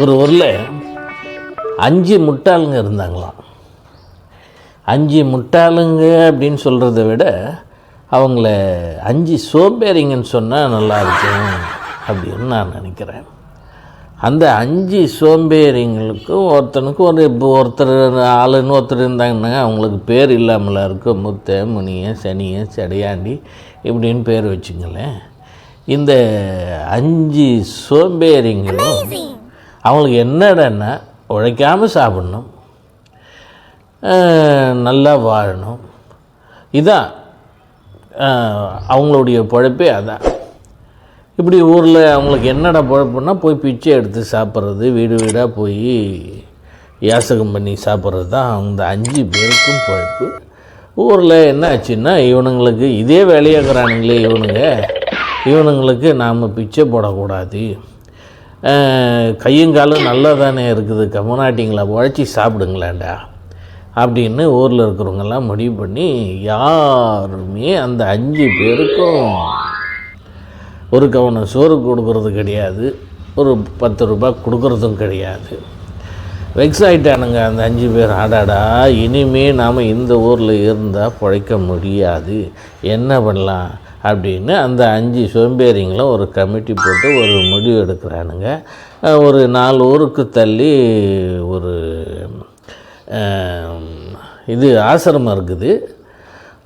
ஒரு ஊரில் அஞ்சு முட்டாளுங்க இருந்தாங்களாம். அஞ்சு முட்டாளுங்க அப்படின்னு சொல்கிறத விட அவங்கள அஞ்சு சோம்பேறிங்கன்னு சொன்னால் நல்லா இருக்கும் அப்படின்னு நான் நினைக்கிறேன். அந்த அஞ்சு சோம்பேறிங்களுக்கும் ஒருத்தனுக்கும் ஒரு இப்போ ஒருத்தர் ஆளுன்னு ஒருத்தர் இருந்தாங்கன்னா அவங்களுக்கு பேர் இல்லாமல் இருக்கும். முத்த முனிய சனிய சடையாண்டி இப்படின்னு பேர் வச்சுங்களேன். இந்த அஞ்சு சோம்பேறிங்களும் அவங்களுக்கு என்னடன்னா உழைக்காமல் சாப்பிடணும். நல்லா வாழணும். இதான் அவங்களுடைய பொழப்பே அதான். இப்படி ஊரில் அவங்களுக்கு என்னடா பொழப்புன்னா போய் பிச்சை எடுத்து சாப்பிட்றது வீடு வீடாக போய் யாசகம் பண்ணி சாப்பிட்றது தான் அந்த அஞ்சு பேருக்கும் பொழைப்பு. ஊரில் என்ன ஆச்சுன்னா இவனுங்களுக்கு இதே வேலையாக்குறானுங்களே இவனுங்க. இவனுங்களுக்கு நாம் பிச்சை போடக்கூடாது. கையுங்காலும் கையும் காலும் நல்லா தானே இருக்குது. கம்முனாட்டிங்களா உழைச்சி சாப்பிடுங்களேன்டா. அப்படின்னு ஊரில் இருக்கிறவங்கெல்லாம் முடிவு பண்ணி யாருமே அந்த அஞ்சு பேருக்கும் ஒரு கவனம் சோறு கொடுக்கறது கிடையாது. ஒரு பத்து ரூபாய் கொடுக்கறதும் கிடையாது. வெக்ஸ் ஆகிட்டானுங்க அந்த அஞ்சு பேர். ஆடாடா இனிமே நாம் இந்த ஊரில் இருந்தால் பிழைக்க முடியாது. என்ன பண்ணலாம்? அப்படின்னு அந்த அஞ்சு சோம்பேறிங்களும் ஒரு கமிட்டி போட்டு ஒரு முடிவு எடுக்கிறானுங்க. ஒரு நாலு ஊருக்கு தள்ளி ஒரு இது ஆசிரமம் இருக்குது.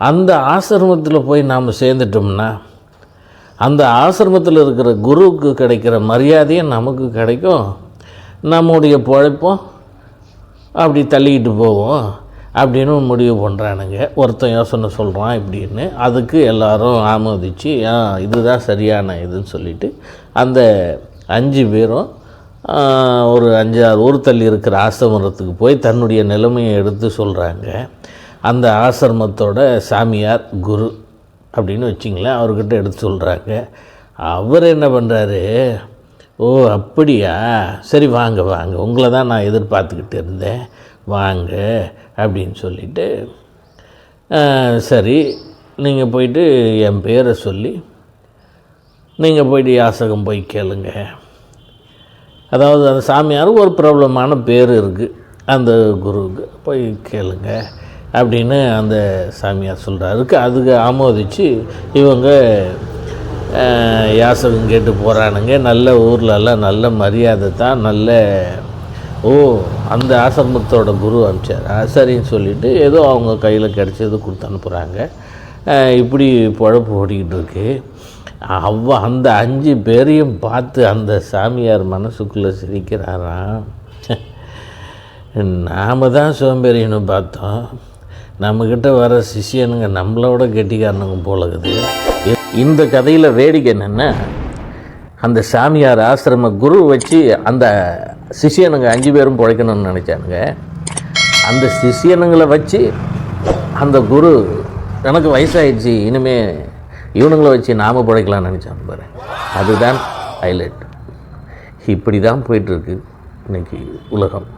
அந்த ஆசிரமத்தில் போய் நாம் சேர்ந்துட்டோம்னா அந்த ஆசிரமத்தில் இருக்கிற குருவுக்கு கிடைக்கிற மரியாதையும் நமக்கு கிடைக்கும். நம்முடைய பொழைப்பும் அப்படி தள்ளிக்கிட்டு போவோம் அப்படின்னு முடிவு பண்ணுறானுங்க ஒருத்தன் யோசனை சொல்கிறான் இப்படின்னு. அதுக்கு எல்லாரும் ஆமோதிச்சு ஆ இதுதான் சரியான இதுன்னு சொல்லிட்டு அந்த அஞ்சு பேரும் ஒரு அஞ்சாறு ஊர் தள்ளி இருக்கிற ஆசிரமத்துக்கு போய் தன்னுடைய நிலைமையை எடுத்து சொல்கிறாங்க அந்த ஆசிரமத்தோட சாமியார் குரு அப்படின்னு வச்சிங்களேன் அவர்கிட்ட எடுத்து சொல்கிறாங்க அவர் என்ன பண்ணுறாரு ஓ அப்படியா? சரி வாங்க வாங்க. உங்களை தான் நான் எதிர்பார்த்துக்கிட்டு இருந்தேன். வாங்க அப்படின்னு சொல்லிட்டு சரி நீங்கள் போயிட்டு என் பேரை சொல்லி நீங்கள் போயிட்டு யாசகம் போய் கேளுங்க. அதாவது அந்த சாமியார் ஒரு பிரபலமான பேர் இருக்குது அந்த குருவுக்கு போய் கேளுங்க அப்படின்னு அந்த சாமியார் சொல்கிறாருக்கு அதுக்கு ஆமோதிச்சு இவங்க யாசகம் கேட்டு போகிறானுங்க நல்ல ஊர்லெல்லாம் நல்ல மரியாதை தான் நல்ல ஓ அந்த ஆசிரமத்தோட குரு அனுப்பிச்சாரா சரின்னு சொல்லிட்டு ஏதோ அவங்க கையில் கிடச்சது கொடுத்து அனுப்புகிறாங்க இப்படி பொழப்பு ஓடிக்கிட்டு இருக்கு. அவ அந்த அஞ்சு பேரையும் பார்த்து அந்த சாமியார் மனசுக்குள்ளே சிரிக்கிறாராம் நாம் தான் சோம்பேறின்னு பார்த்தோம். நம்மக்கிட்ட வர சிஷியனுங்க நம்மளோட கெட்டிக்காரனுங்க போல இருக்குது இந்த கதையில் வேடிக்கை என்னென்னா அந்த சாமியார் ஆசிரம குரு வச்சு அந்த சிஷியனுங்க அஞ்சு பேரும் பிழைக்கணும்னு நினச்சானுங்க. அந்த சிஷியனுங்களை வச்சு அந்த குரு எனக்கு வயசாகிடுச்சு இனிமே இவனுங்களை வச்சு நாம் பிழைக்கலாம்னு நினச்சான் பாரு. அதுதான் ஹைலைட். இப்படி தான் போயிட்டுருக்கு இன்னைக்கு உலகம்.